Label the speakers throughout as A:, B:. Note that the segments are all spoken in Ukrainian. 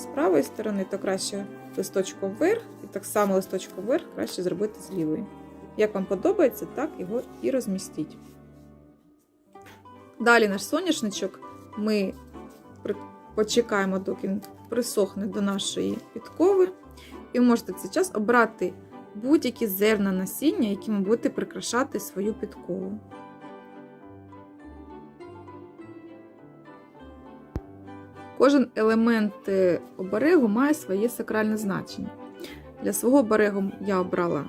A: з правої сторони, то краще листочком вверх, і так само листочком вверх краще зробити з лівої. Як вам подобається, так його і розмістіть. Далі наш соняшничок ми почекаємо, доки він присохне до нашої підкови. І ви можете в цей час обрати будь-які зерна насіння, якими будете прикрашати свою підкову. Кожен елемент е, оберегу має своє сакральне значення. Для свого оберегу я обрала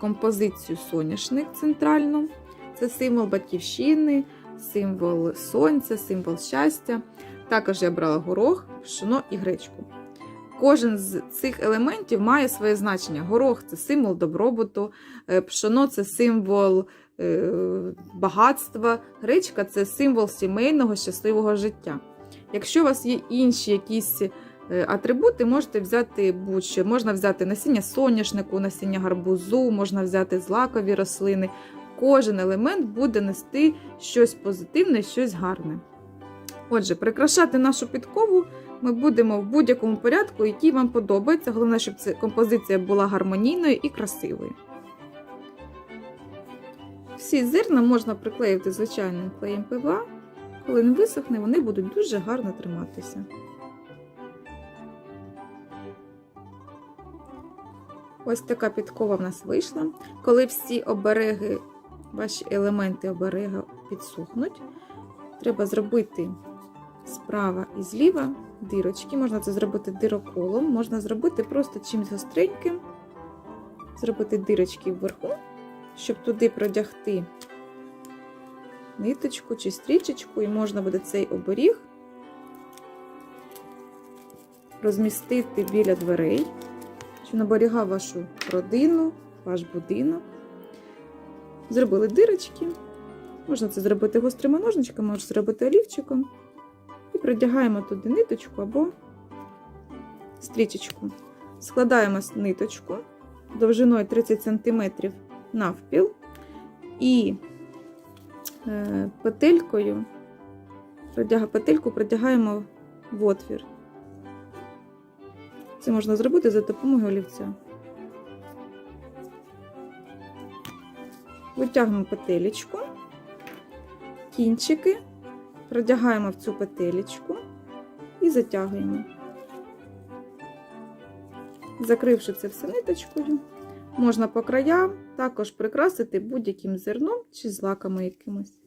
A: композицію соняшник центральну. Це символ батьківщини, символ сонця, символ щастя. Також я брала горох, пшено і гречку. Кожен з цих елементів має своє значення. Горох це символ добробуту, е, пшено це символ е, багатства, гречка це символ сімейного щасливого життя. Якщо у вас є інші якісь е, атрибути, можете взяти будь-що. Можна взяти насіння соняшнику, насіння гарбузу, можна взяти злакові рослини. Кожен елемент буде нести щось позитивне, щось гарне. Отже, прикрашати нашу підкову ми будемо в будь-якому порядку, який вам подобається. Головне, щоб ця композиція була гармонійною і красивою. Всі зерна можна приклеїти звичайним клеєм ПВА. Коли він висохне, вони будуть дуже гарно триматися. Ось така підкова в нас вийшла. Коли всі обереги, ваші елементи оберега підсохнуть, треба зробити справа і зліва дирочки. Можна це зробити дироколом, можна зробити просто чимось гостреньким, зробити дирочки вверху, щоб туди продягти ниточку чи стрічечку, і можна буде цей оберіг розмістити біля дверей, що наберігав вашу родину, ваш будинок. Зробили дирочки. Можна це зробити гострими ножничками, можна зробити олівчиком. І продягаємо туди ниточку або стрічечку. Складаємо ниточку довжиною 30 см навпіл і петелькою, продяга- петельку продягаємо в отвір. Це можна зробити за допомогою олівця. Витягнемо петелечку, кінчики, продягаємо в цю петелечку і затягуємо. Закривши це все ниточкою, можна по краям також прикрасити будь-яким зерном чи злаками якимось.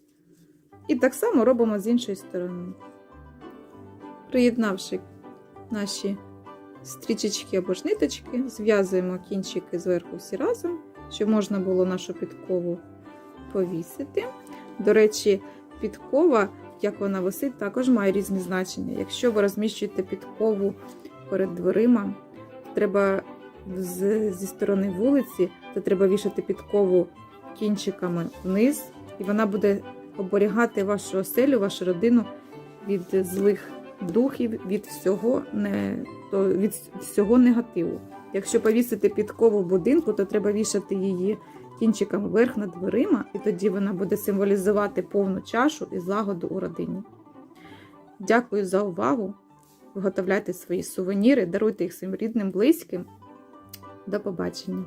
A: І так само робимо з іншої сторони. Приєднавши наші стрічечки або ж ниточки, зв'язуємо кінчики зверху всі разом, щоб можна було нашу підкову повісити. До речі, підкова, як вона висить, також має різні значення. Якщо ви розміщуєте підкову перед дверима, треба з, зі сторони вулиці, то треба вішати підкову кінчиками вниз, і вона буде оберігати вашу оселю, вашу родину від злих духів, від всього, не, то від всього негативу. Якщо повісити підкову будинку, то треба вішати її кінчиками вверх над дверима, і тоді вона буде символізувати повну чашу і злагоду у родині. Дякую за увагу! Виготовляйте свої сувеніри, даруйте їх своїм рідним, близьким. До побачення!